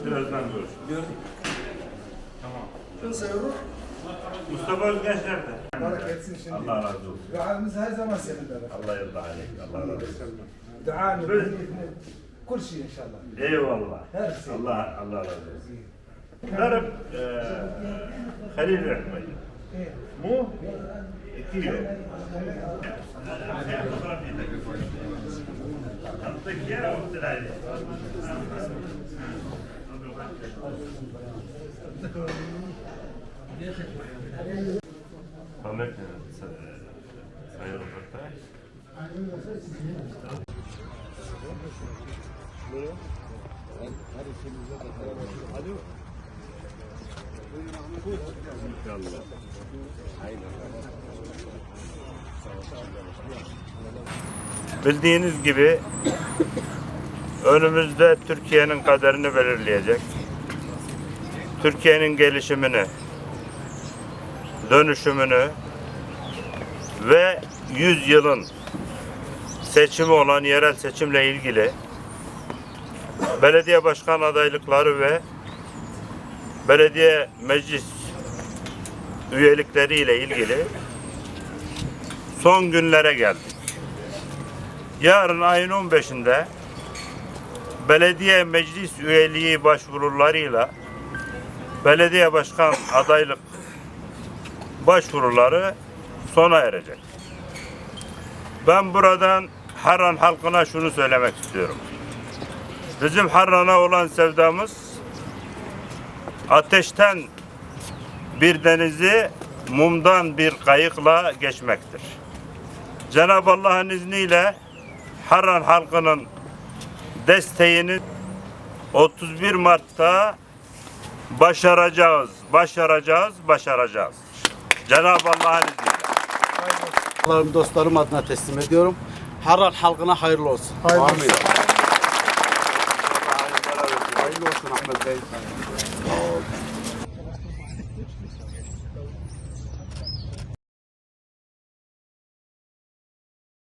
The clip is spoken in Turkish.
Birazdan görüş. Gördük. Tamam. Nasıl yavrum? Mustafa Özgenç nerede? Barak etsin şimdi. Allah razı olsun. Duamız her zaman seninle. Allah yardım aleyk. Allah razı olsun. Duanı, niyetini, kul şey inşallah. Eyvallah. Her şey. Allah Allah razı olsun. Darım eee Halil Rahmet. Mu? İki yıl. Bildiğiniz gibi önümüzde Türkiye'nin kaderini belirleyecek. Türkiye'nin gelişimini, dönüşümünü ve 100 yılın seçimi olan yerel seçimle ilgili belediye başkan adaylıkları ve belediye meclis üyelikleri ile ilgili son günlere geldik. Yarın ayın 15'inde belediye meclis üyeliği başvurularıyla belediye başkan adaylık başvuruları sona erecek. Ben buradan Harran halkına şunu söylemek istiyorum. Bizim Harran'a olan sevdamız ateşten bir denizi mumdan bir kayıkla geçmektir. Cenab-ı Allah'ın izniyle Harran halkının desteğini 31 Mart'ta başaracağız, başaracağız, başaracağız. Cenab-ı Allah'ın izniyle. Allah'ım dostlarım adına teslim ediyorum. Harran halkına hayırlı olsun. Hayırlı olsun. Amin. Hayırlı olsun Ahmet Bey.